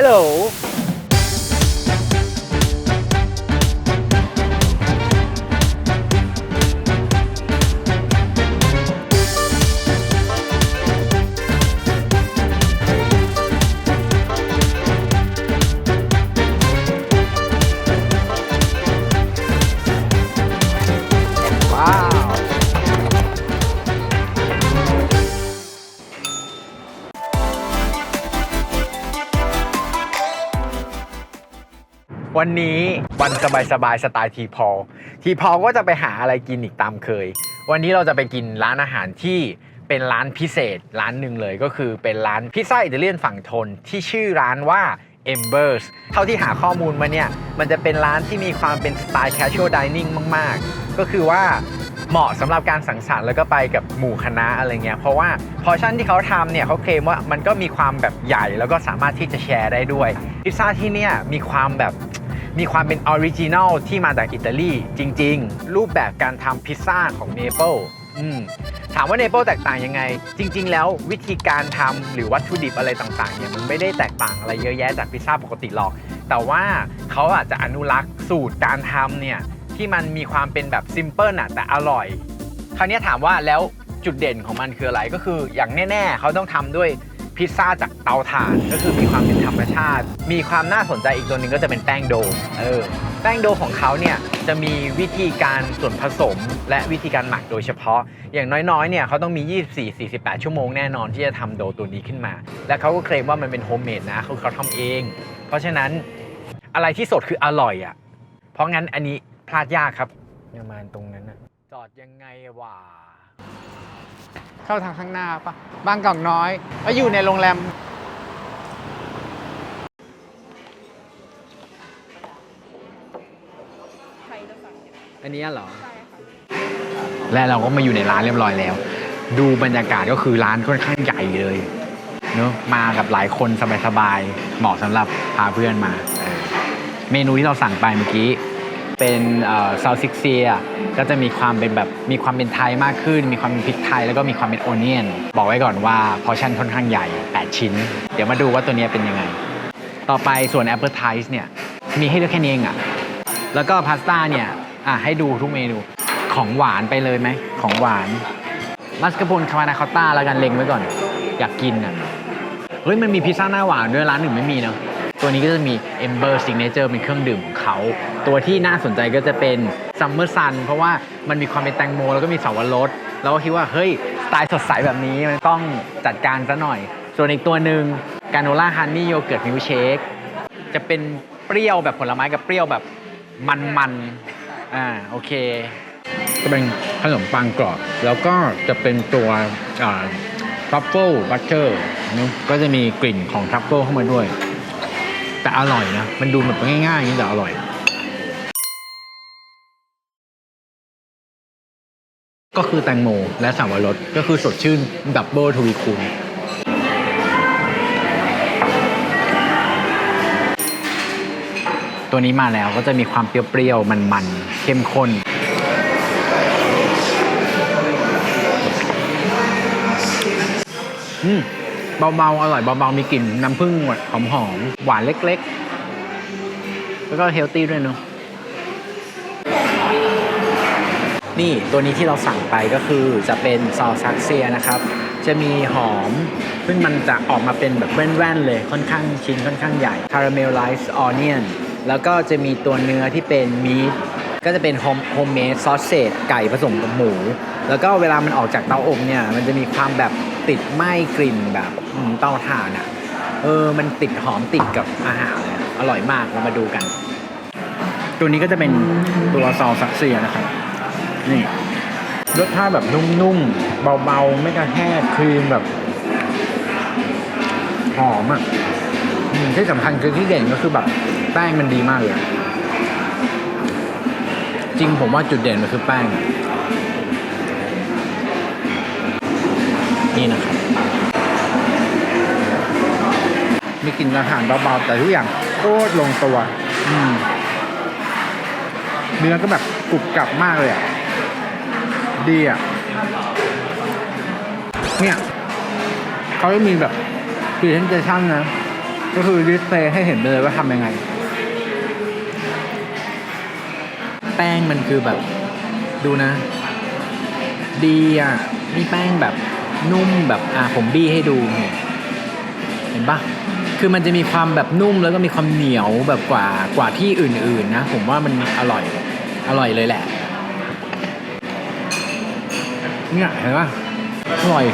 ฮั วันนี้วันสบายสบายสไตล์ทีพอลทีพอลก็จะไปหาอะไรกินอีกตามเคย วันนี้เราจะไปกินร้านอาหารที่เป็นร้านพิเศษร้านหนึ่งเลยก็คือเป็นร้านพิซซ่าอิตาเลียนฝั่งทนที่ชื่อร้านว่า Embers เท่าที่หาข้อมูลมาเนี่ย มันจะเป็นร้านที่มีความเป็นสไตล์ casual dining มาก ๆ ก็คือว่าเหมาะสำหรับการสังสรรค์แล้วก็ไปกับหมู่คณะอะไรเงี้ย เพราะว่าพอชั่นที่เขาทำเนี่ยเขาเคลมว่ามันก็มีความแบบใหญ่แล้วก็สามารถที่จะแชร์ได้ด้วย พิซซ่าที่เนี่ยมีความแบบ มีความเป็นออริจินัลที่มาจากอิตาลีจริง ๆ รูปแบบการทำพิซซ่าของเนเปิลถามว่าเนเปิลแตกต่างยังไง จริง ๆ แล้ววิธีการทำหรือวัตถุดิบอะไรต่างๆเนี่ยมันไม่ได้แตกต่างอะไรเยอะแยะจากพิซซ่าปกติหรอก แต่ว่าเขาอาจจะอนุรักษ์สูตรการทำเนี่ยที่มันมีความเป็นแบบซิมเพิลน่ะแต่อร่อย คราวนี้ถามว่าแล้วจุดเด่นของมันคืออะไรก็คืออย่างแน่ ๆ เขาต้องทำด้วย พิซซ่าจากเตาถ่านก็คือมีความเป็นธรรมชาติ มีความน่าสนใจอีกตัวหนึ่งก็จะเป็นแป้งโดเออแป้งโดของเขาเนี่ยจะมีวิธีการส่วนผสม และวิธีการหมักโดยเฉพาะ อย่างน้อยๆเนี่ยเขาต้องมี 24-48 ชั่วโมงแน่นอนที่จะทำโดตัวนี้ขึ้นมา และเขาก็เคลมว่ามันเป็นโฮมเมดนะคือเขาทำเอง เพราะฉะนั้นอะไรที่สดคืออร่อยอะเพราะงั้นอันนี้พลาดยากครับประมาณตรงนั้นอะจอดยังไงวะ เข้าทางข้างหน้าปะบางกอกน้อยก็อยู่ในโรงแรม อันนี้เหรอ และเราก็มาอยู่ในร้านเรียบร้อยแล้ว ดูบรรยากาศก็คือร้านค่อนข้างใหญ่เลยเนอะมากับหลายคนสบายๆเหมาะสำหรับพาเพื่อนมาเออเมนูที่เราสั่งไปเมื่อกี้ เป็นซาลซิกเซียก็จะมีความเป็นแบบมีความเป็นไทยมากขึ้น มีความเป็นพริกไทยแล้วก็มีความเป็นโอเนียน บอกไว้ก่อนว่าพอชั่นค่อนข้างใหญ่ 8 ชิ้น เดี๋ยวมาดูว่าตัวนี้เป็นยังไง ต่อไปส่วน Apple t i z e เนี่ยมีให้เลือกแค่นี้เองอะแล้วก็พาสต้าเนี่ยอะให้ดูทุกเมนูของหวานไปเลยไหมของหวานมัสกาโพนคามานาคอตต้าแล้วกันเล็งไว้ก่อน อยากกินอะเฮ้ยมันมีพิซซ่าหน้าหวานด้วยร้านอื่นไม่มีเนาะตัวนี้ก็จะมี Ember Signature เป็นเครื่องดื่มของเขา ตัวที่น่าสนใจก็จะเป็น Summer Sun เพราะว่ามันมีความเป็นแตงโม แล้วก็มีสาวรสเราก็คิดว่าเฮ้ยสไตล์สดใสแบบนี้มันต้องจัดการซะหน่อย ส่วนอีกตัวหนึ่งกาโนล่าฮันนี่โยเกิร์ตมิลเชคจะเป็นเปรี้ยวแบบผลไม้กับเปรี้ยวแบบมันๆอ่าโอเคก็เป็นขนมปังกรอบ แล้วก็จะเป็นตัวทรัฟเฟิลบัตเตอร์ก็จะมีกลิ่นของทรัฟเฟิลเข้ามาด้วย แต่อร่อยนะ มันดูแบบง่ายๆอย่างนี้แต่อร่อย ก็คือแตงโมและสาวรสก็คือสดชื่นดับเบิลทวีคูณตัวนี้มาแล้วก็จะมีความเปรี้ยวๆ มันๆ เข้มข้น อืมเบาๆ อร่อยเบาๆ มีกลิ่นน้ำผึ้งหอมๆ หวานเล็กๆ แล้วก็เฮลตี้ด้วยเนาะ นี่ตัวนี้ที่เราสั่งไปก็คือจะเป็นซอสซักเซียนะครับ จะมีหอม ซึ่งมันจะออกมาเป็นแบบแว่นๆเลยค่อนข้างชิ้นค่อนข้างใหญ่ caramelized onion แล้วก็จะมีตัวเนื้อที่เป็นมีทก็จะเป็นโฮมเมดซอสเซจไก่ผสมกับหมู แล้วก็เวลามันออกจากเตาอบเนี่ย มันจะมีความแบบติดไหม้กลิ่นแบบเตาถ่านอะ่ะ เออ มันติดหอมติดกับอาหารเลยอะอร่อยมากเรามาดูกัน ตัวนี้ก็จะเป็นตัวซอสซักเซียนะครับ นี่รสชาติแบบนุ่มๆ เบาๆ ไม่กระแทกครีมแบบหอมอะอืมที่สำคัญคือที่เด่นก็คือแบบแป้งมันดีมากเลย จริงผมว่าจุดเด่นมันคือแป้ง นี่นะครับมีกลิ่นอาหารเบาๆ แต่ทุกอย่างโคตรลงตัวอืมเนื้อก็แบบกรุบกรับมากเลยอะ ดีอะ เนี่ยเขาจะมีแบบพรีเซนเทชันนะ ก็คือดิสเพย์ให้เห็นเลยว่าทำยังไง แป้งมันคือแบบ ดูนะ ดีอะนี่แป้งแบบนุ่มแบบ อะผมบี้ให้ดูเนี่ยเห็นปะคือมันจะมีความแบบนุ่มแล้วก็มีความเหนียวแบบกว่ากว่าที่อื่นๆนะ ผมว่ามันอร่อย อร่อยเลยแหละ เนี่ยเห็นปะอร่อย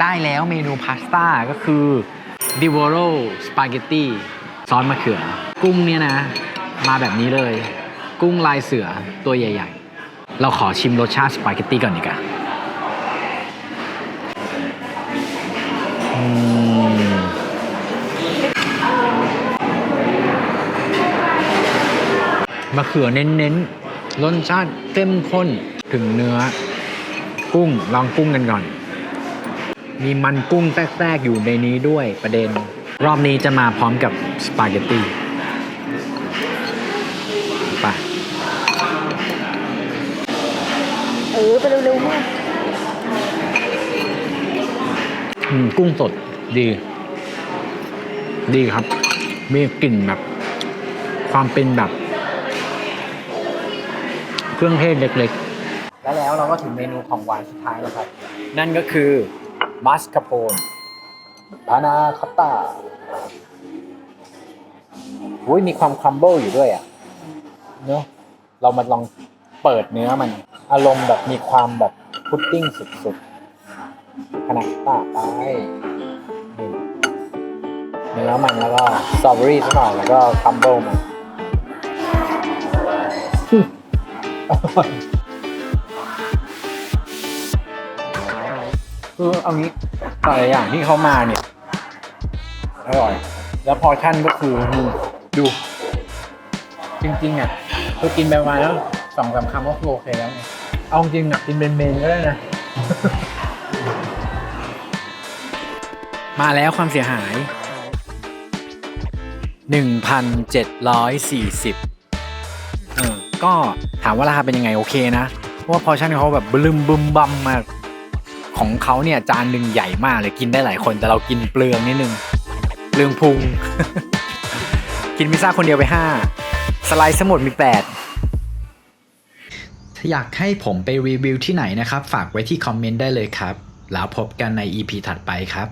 ได้แล้วเมนูพาสต้าก็คือ d i v o r o Spaghetti ซอสมะเขือ กุ้งเนี่ยนะ มาแบบนี้เลย กุ้งลายเสือตัวใหญ่ ๆ เราขอชิมรสชาติสปาเกตตี้ก่อนดีกว่ามมะเขือเน้นๆรสชาติเข้มข้นถึงเนื้อ กุ้งลองกุ้งกันก่อน มีมันกุ้งแทรกๆอยู่ในนี้ด้วยประเด็น รอบนี้จะมาพร้อมกับสปาเกตตี้ไปเออไปเร็วๆมากอืมกุ้งสดดี ดีครับ มีกลิ่นแบบ ความเป็นแบบ เครื่องเทศเล็กแล้วแล้วเราก็ถึงเมนูของหวานสุดท้ายแล้วครับ นั่นก็คือ มัสคาโปนพานาคอตตาอุ้ยมีความครัมเบิลอยู่ด้วยอะเนอะเรามาลองเปิดเนื้อมัน อารมณ์แบบมีความแบบพุดดิ้งสุดๆพานาคอตาไปเนื้อมันแล้วก็สตรอเบอรี่สักหน่อยแล้วก็ครัมเบิลมัน คือเอางี้แต่ละอย่างที่เขามาเนี่ยอร่อย แล้วพอชั่นก็คือดู จริงๆอะคือกินไปประมาณแล้วสองสามคำก็คือโอเคแล้วไงเอาจริงอะกินเป็นเมนก็ได้นะ มาแล้วความเสียหาย 1,740เออก็ถามว่าราคาเป็นยังไงโอเคนะ เพราะว่าพอชั่นเขาแบบบลึมบึมบัมมาก ของเขาเนี่ยจานหนึ่งใหญ่มากเลยกินได้หลายคนแต่เรากินเปลืองนิดนึงเปลืองพุง กินพิซซ่าคนเดียวไป 5 สไลด์สมุดมี 8 ถ้าอยากให้ผมไปรีวิวที่ไหนนะครับ ฝากไว้ที่คอมเมนต์ได้เลยครับ แล้วพบกันใน EP ถัดไปครับ